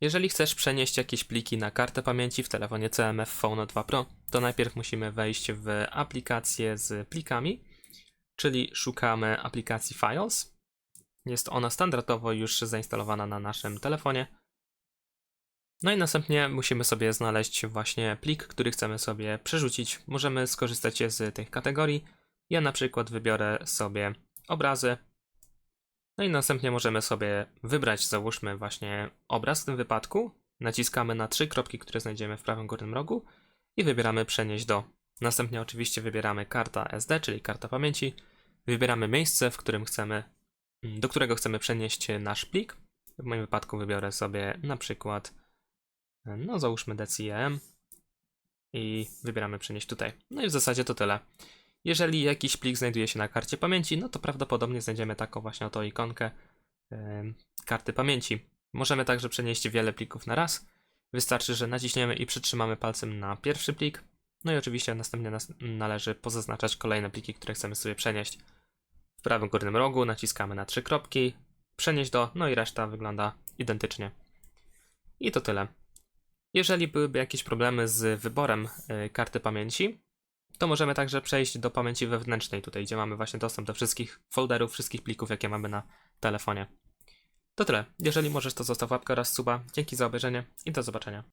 Jeżeli chcesz przenieść jakieś pliki na kartę pamięci w telefonie CMF Phone 2 Pro, to najpierw musimy wejść w aplikację z plikami, czyli szukamy aplikacji Files. Jest ona standardowo już zainstalowana na naszym telefonie. No i następnie musimy sobie znaleźć właśnie plik, który chcemy sobie przerzucić. Możemy skorzystać z tych kategorii. Ja na przykład wybiorę sobie obrazy. No i następnie możemy sobie wybrać, załóżmy właśnie obraz w tym wypadku. Naciskamy na trzy kropki, które znajdziemy w prawym górnym rogu i wybieramy przenieść do. Następnie oczywiście wybieramy karta SD, czyli karta pamięci. Wybieramy miejsce, w którym chcemy, do którego chcemy przenieść nasz plik. W moim wypadku wybiorę sobie na przykład, no załóżmy DCM i wybieramy przenieść tutaj. No i w zasadzie to tyle. Jeżeli jakiś plik znajduje się na karcie pamięci, no to prawdopodobnie znajdziemy taką właśnie oto ikonkę em, karty pamięci. Możemy także przenieść wiele plików na raz. Wystarczy, że naciśniemy i przytrzymamy palcem na pierwszy plik. No i oczywiście następnie nas należy pozaznaczać kolejne pliki, które chcemy sobie przenieść. W prawym górnym rogu naciskamy na trzy kropki, przenieść do, no i reszta wygląda identycznie. I to tyle. Jeżeli byłyby jakieś problemy z wyborem y, karty pamięci, to możemy także przejść do pamięci wewnętrznej, tutaj gdzie mamy właśnie dostęp do wszystkich folderów, wszystkich plików, jakie mamy na telefonie. To tyle. Jeżeli możesz, to zostaw łapkę oraz suba. Dzięki za obejrzenie i do zobaczenia.